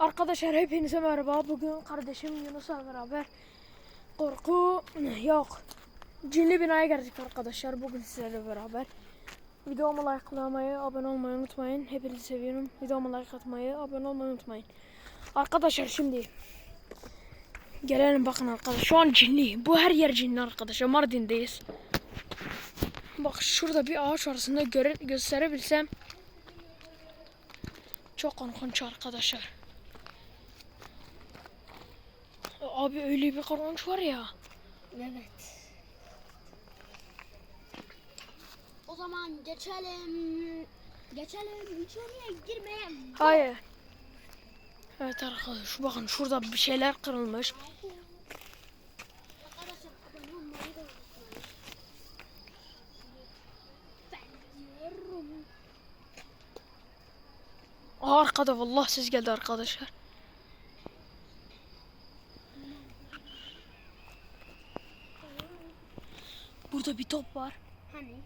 Arkadaşlar hepinize merhaba. Bugün kardeşim Yunus'la beraber korku yok. Cinli binaya geldik arkadaşlar. Bugün sizlerle beraber. Videomu likelamayı, abone olmayı unutmayın. Hepinizi seviyorum. Videomu like atmayı, abone olmayı unutmayın. Arkadaşlar şimdi gelelim bakın arkadaşlar. Şu an cinli. Bu her yer cinli arkadaşlar. Mardin'deyiz. Bak şurada bir ağaç arasında göre gösterebilsem çok korkunç arkadaşlar. Abi öyle bir korkunç var ya. Evet. O zaman geçelim. Geçelim. İçeriye girmeye. Hayır. Evet arkadaşlar şu bakın şurada bir şeyler kırılmış. Aa, arkada vallahi ses geldi arkadaşlar. Burada bir top var. Hani?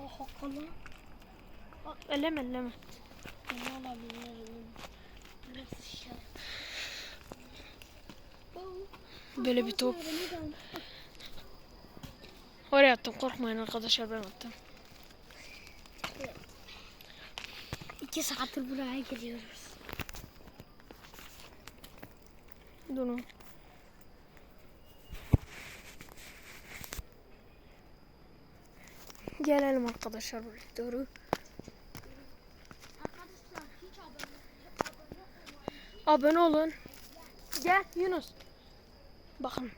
Oha hakikaten. Aa, Elleme elleme. Ne olabilir? Burası şey. Böyle bir top. Oraya attım korkmayın arkadaşlar ben attım. İki saattir buraya geliyoruz. Durun. Gelelim arkadaşlar buraya doğru. Abone olun. Gel Yunus. Bakın.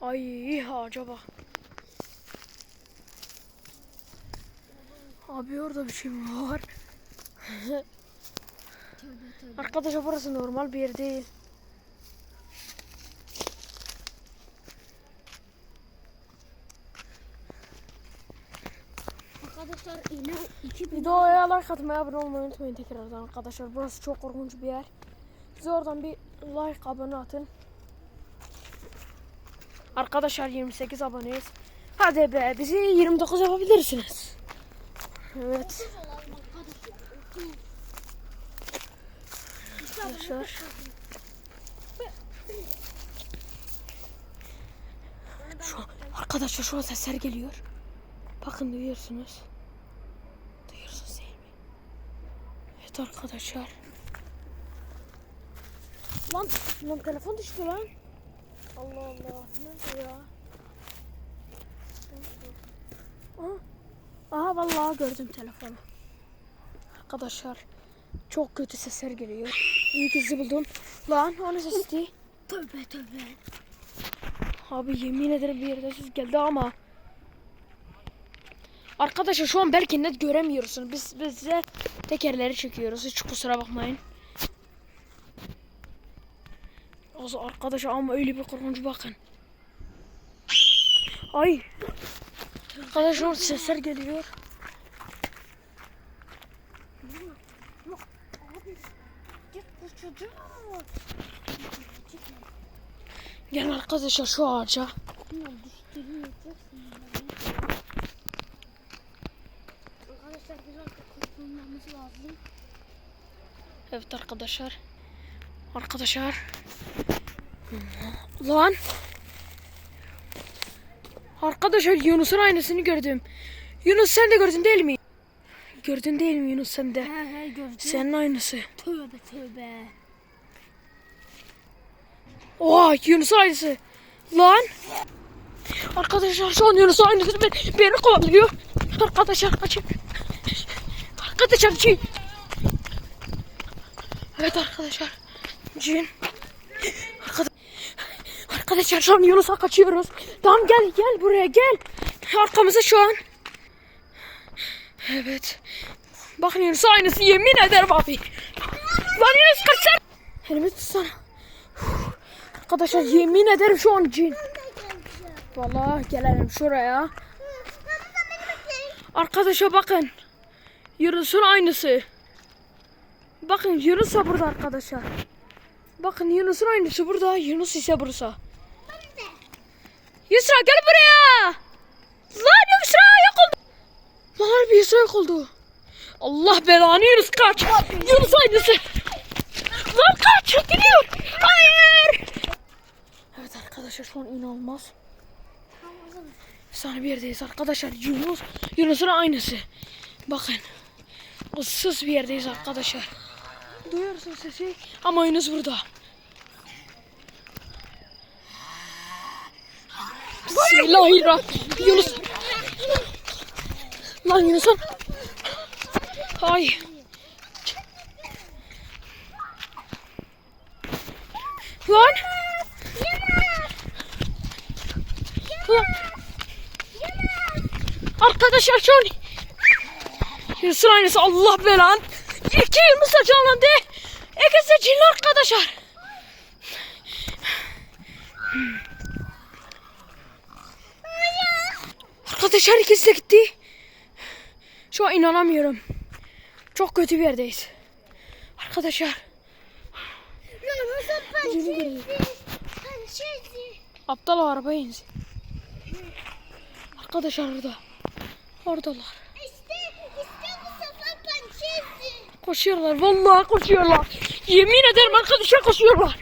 Ay ağaca bak. Abi orada bir şey var? Arkadaşlar burası normal bir yer değil. Arkadaşlar yine iki Videoya like atmayı, abone olmayı unutmayın tekrardan arkadaşlar. Burası çok korkunç bir yer. Siz oradan bir like, abone atın. Arkadaşlar 28 aboneyiz. Hadi be bizi 29 yapabilirsiniz. Evet arkadaşlar. Şu an, arkadaşlar şu an sesler geliyor. Bakın. Duyuyorsunuz değil mi? Evet arkadaşlar. Lan, lan telefon düştü lan. Allah Allah. Nerede ya? Aha, aha vallahi gördüm telefonu. Arkadaşlar çok kötü sesler geliyor. İyi sizi buldum. Lan o ne sesti? Tövbe tövbe. Abi yemin ederim bir yerde ses geldi ama. Arkadaşlar şu an belki net göremiyorsunuz. Biz biz size tekerleri çekiyoruz. Hiç kusura bakmayın. Zaman arkadaşlar ama öyle bir korkunç bakın. Ay. Arkadaşlar sesler geliyor. Gel arkadaşlar şu ağaca. Evet arkadaşlar. Arkadaşlar. Lan. Arkadaşlar Yunus'un aynısını gördüm. Yunus sen de gördün değil mi? Gördün değil mi Yunus sen de? He he gördüm. Senin aynısı. Tövbe tövbe. Oha Yunus'un aynısı. Lan. Arkadaşlar şu an Yunus'un aynısı ben, beni kovalıyor. Arkadaşlar kaçın. Arkadaşlar cin. Evet arkadaşlar. Cin. Arkada- Arkadaşlar şu an Yunus'a kaçıyoruz. Tamam gel gel buraya gel. Arkamızda şu an. Evet. Bakın Yunus aynısı yemin ederim abi. Lan Yunus kaçsana. Elimi tutsana. Arkadaşlar yemin ederim şu an cin. Vallahi gelelim şuraya. Arkadaşlar bakın. Yunus'un aynısı. Bakın Yunus da burada arkadaşlar. Bakın Yunus'un aynısı burada. Yunus ise burası. Yusra gel buraya. Lan Yusra yok oldu. Lan harbi Yusra yok oldu. Allah belanı Yunus kaç. Yunus aynısı. Lan kaç gidiyor. Hayır. Evet arkadaşlar şu an inanılmaz. Efsane bir yerdeyiz arkadaşlar. Yunus, Yunus'un aynısı. Bakın. Issız bir yerdeyiz arkadaşlar. Duyuyorsun sesi ama Yunus burada. Bismillahirrahmanirrahim. Yunus. Lan Yunus'un. Ay. Lan. Lan. Arkadaşlar an Yunus'un aynısı Allah belan. İki Yunus da canlandı. İkisi cinli arkadaşlar. Arkadaşlar ikisi de gitti. Şu an inanamıyorum. Çok kötü bir yerdeyiz. Arkadaşlar. Aptal arabaya insin. Arkadaşlar orada. Oradalar. Koşuyorlar. Vallahi koşuyorlar. Yemin ederim arkadaşlar koşuyorlar.